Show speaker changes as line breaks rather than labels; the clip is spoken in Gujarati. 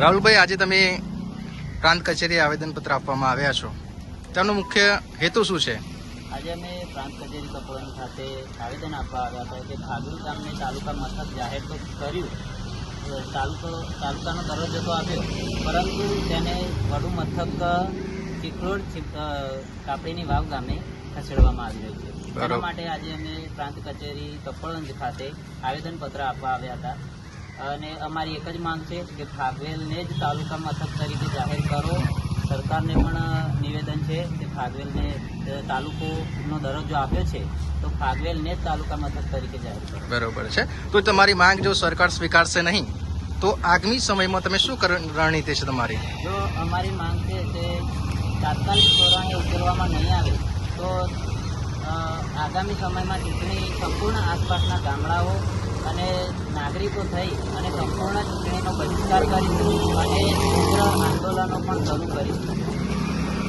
રાહુલભાઈ આજે તમે પ્રાંત કચેરી આવેદનપત્ર આપવામાં આવ્યા છો. તેનો મુખ્ય હેતુ શું છે?
આજે અમે પ્રાંત કચેરી કપોળણ ખાતે આવેદન આપવા આવ્યા હતા કે ખાગડુ ગામને તાલુકા મથક જાહેર તો કર્યું તાલુકો તાલુકાનો દરજ્જો તો આપ્યો પરંતુ તેને વડુ મથક ચિકલોડ કાપડીની વાવ ગામે ખસેડવામાં આવી રહ્યું છે. તેના માટે આજે અમે પ્રાંત કચેરી કપોળંજ ખાતે આવેદનપત્ર આપવા આવ્યા હતા. અને અમારી એક જ માંગ છે કે ફાગવેલને જ તાલુકા મથક તરીકે જાહેર કરો. સરકારને પણ નિવેદન છે કે ફાગવેલને અ, તાલુકોનો દરજ્જો આપ્યો છે તો ફાગવેલને જ તાલુકા મથક તરીકે જાહેર કરો.
બરોબર છે. તો તમારી માંગ જો સરકાર સ્વીકારશે નહીં તો આગામી સમયમાં તમે શું રણનીતિ છે તમારી?
જો અમારી માંગ છે તે તાત્કાલિક ધોરણે ઉકેલવામાં નહીં આવે તો આગામી સમયમાં ચૂંટણી સંપૂર્ણ આસપાસના ગામડાઓ અને નાગરિકો થઈ અને સંપૂર્ણ ચૂંટણીનો બહિષ્કાર કરીશું અને ઉગ્ર આંદોલનો પણ શરૂ કરીશું